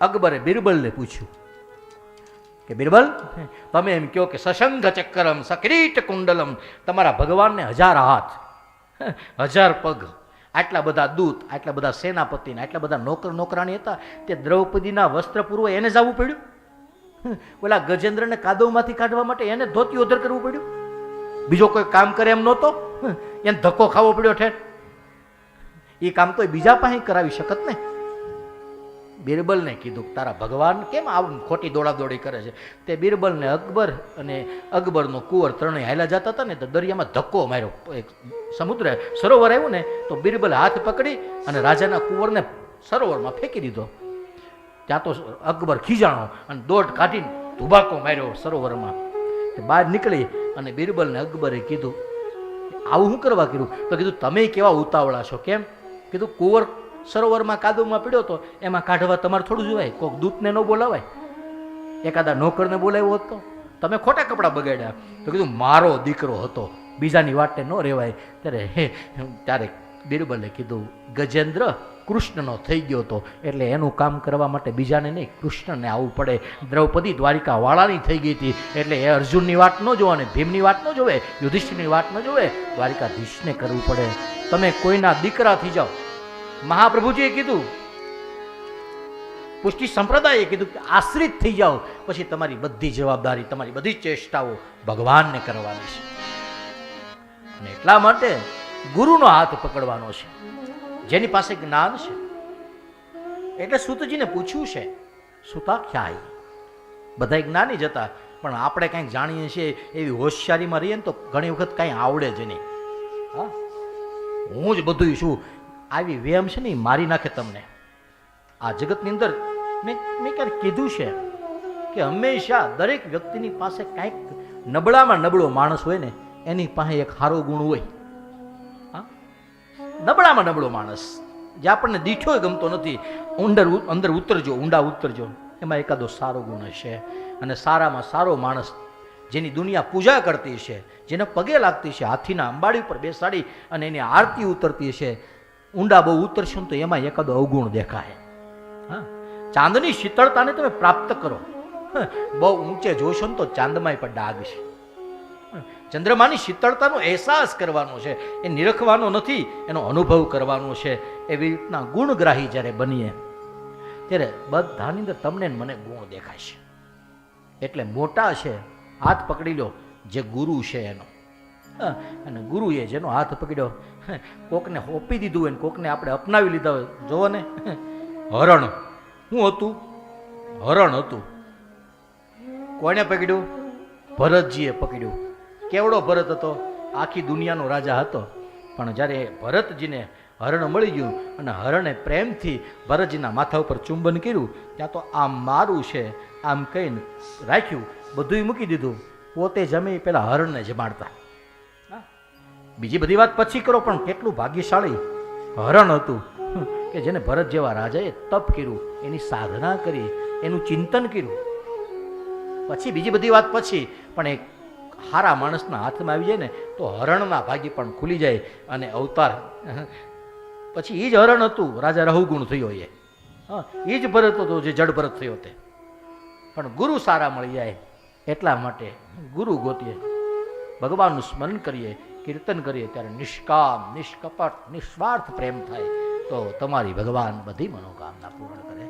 અકબરે બિરબલને પૂછ્યું કે બિરબલ તમે એમ કહો કે સશંગ ચક્કરમ સક્રીટ કુંડલમ તમારા ભગવાનને હજાર હાથ. હજાર પગ. આટલા બધા દૂત આટલા બધા સેનાપતિ ને આટલા બધા નોકર નોકરાણી હતા તે દ્રૌપદીના વસ્ત્ર પૂર્વ એને જવું પડ્યું? ઓલા ગજેન્દ્રને કાદવમાંથી કાઢવા માટે એને ધોતી ઓધર કરવું પડ્યું? બીજો કોઈ કામ કરે એમ નહોતો? એને ધક્કો ખાવો પડ્યો ઠેર. એ કામ તો બીજા પાસે કરાવી શકત ને? બિરબલને કીધું તારા ભગવાન કેમ આવું ખોટી દોડાદોડી કરે છે? તે બિરબલને અકબર અને અકબરનો કુંવર ત્રણેય હાલા જતા હતા ને તો દરિયામાં ધક્કો માર્યો. એક સમુદ્ર સરોવર આવ્યું ને તો બિરબલ હાથ પકડી અને રાજાના કુંવરને સરોવરમાં ફેંકી દીધો. ત્યાં તો અકબર ખીજાણો અને દોડ કાઢીને ધુબાકો માર્યો સરોવરમાં. બહાર નીકળી અને બિરબલને અકબરે કીધું, આવું શું કરવા કીધું તો કીધું, તમે કેવા ઉતાવળા છો? કેમ? કીધું, કુંવર સરોવરમાં કાદવમાં પીડ્યો હતો એમાં કાઢવા તમારે થોડું જોવાય. કોઈક દૂતને ન બોલાવાય. એકાદા નોકરને બોલાવ્યો હતો તમે ખોટા કપડાં બગાડ્યા. તો કીધું, મારો દીકરો હતો. બીજાની વાટે ન રહેવાય. ત્યારે હે ત્યારે બિરબલે કીધું, ગજેન્દ્ર, કૃષ્ણનો થઈ ગયો હતો એટલે એનું કામ કરવા માટે બીજાને નહીં, કૃષ્ણને આવવું પડે. દ્રૌપદી દ્વારિકા વાળાની થઈ ગઈ હતી. એટલે એ અર્જુનની વાત ન જોવે અને ભીમની વાત ન જોવે. યુધિષ્ઠિરની વાત ન જોવે. દ્વારિકાધીશને કરવું પડે. તમે કોઈના દીકરા થઈ જાઓ. મહાપ્રભુજીએ કીધું, પુષ્ટિ સંપ્રદાયે કીધું કે આશ્રિત થઈ જાઓ, પછી તમારી બધી જવાબદારી, તમારી બધી ચેષ્ટાઓ ભગવાનને કરવાની છે. અને એટલા માટે ગુરુનો હાથ પકડવાનો છે. જેની પાસે જ્ઞાન છે. એટલે સુતજીને પૂછ્યું છે, સુતા ખ્યાય બધા જ્ઞાની જ હતા પણ આપણે કંઈક જાણીએ છીએ, એવી હોશિયારીમાં રહીએ ને તો ઘણી વખત કાંઈ આવડે જ નહીં. હા? હું જ બધું છું. આવી વેમ છે ને એ મારી નાખે તમને. આ જગતની અંદર મેં મેં ક્યારે કીધું છે કે હંમેશા દરેક વ્યક્તિની પાસે કાંઈક નબળામાં નબળો માણસ હોય ને, એની પાસે એક સારો ગુણ હોય. હા? નબળામાં નબળો માણસ. જે આપણને દીઠો ગમતો નથી. ઊંડર અંદર ઉતરજો, ઊંડા ઉતરજો. એમાં એકાદો સારો ગુણ હશે. અને સારામાં સારો માણસ જેની દુનિયા પૂજા કરતી છે, જેને પગે લાગતી છે, હાથીના અંબાડી ઉપર બેસાડી અને એની આરતી ઉતરતી છે ઊંડા બહુ ઉતરશો તો એમાં એકાદો અવગુણ દેખાય. હા? ચાંદની શીતળતાને તમે પ્રાપ્ત કરો. બહુ ઊંચે જોશો ને તો ચાંદમાંય પણ ડાઘ છે ચંદ્રમાની શીતળતાનો અહેસાસ કરવાનો છે. એ નિરખવાનો નથી, એનો અનુભવ કરવાનો છે. એવી રીતના ગુણગ્રાહી જ્યારે બનીએ, ત્યારે બધાની અંદર તમને મને ગુણ દેખાય છે. એટલે મોટા છે, હાથ પકડી લો, જે ગુરુ છે એનો. અને ગુરુએ જેનો હાથ પકડ્યો, કોકને હોપી દીધું હોય ને કોકને આપણે અપનાવી લીધા હોય. જોવો ને. હરણ. શું હતું? હરણ હતું. કોને પકડ્યું? ભરતજીએ પકડ્યું. કેવડો ભરત હતો? આખી દુનિયાનો રાજા હતો. પણ જ્યારે ભરતજીને હરણ મળી ગયું અને હરણે પ્રેમથી ભરતજીના માથા ઉપર ચુંબન કર્યું, ત્યાં તો આમ મારું છે, આમ કહીને રાખ્યું, બધુંય મૂકી દીધું. પોતે જમી પેલા હરણને જમાડતા. બીજી બધી વાત પછી કરો, પણ કેટલું ભાગ્યશાળી હરણ હતું. કે જેને ભરત જેવા રાજાએ તપ કર્યું, એની સાધના કરી, એનું ચિંતન કર્યું. પછી બીજી બધી વાત પછી, પણ એક હારા માણસના હાથમાં આવી જાય ને, તો હરણના ભાગ્ય પણ ખુલી જાય અને અવતાર પછી એ જ હરણ હતું, રાજા રહુગુણ થયો એ. હા એ જ ભરત હતો, જે જડ ભરત થયો તે. પણ ગુરુ સારા મળી જાય, એટલા માટે ગુરુ ગોતીએ. ભગવાનનું સ્મરણ કરીએ, કીર્તન કરીએ, ત્યારે નિષ્કામ, નિષ્કપટ, નિસ્વાર્થ પ્રેમ થાય તો તમારી ભગવાન બધી મનોકામના પૂર્ણ કરે.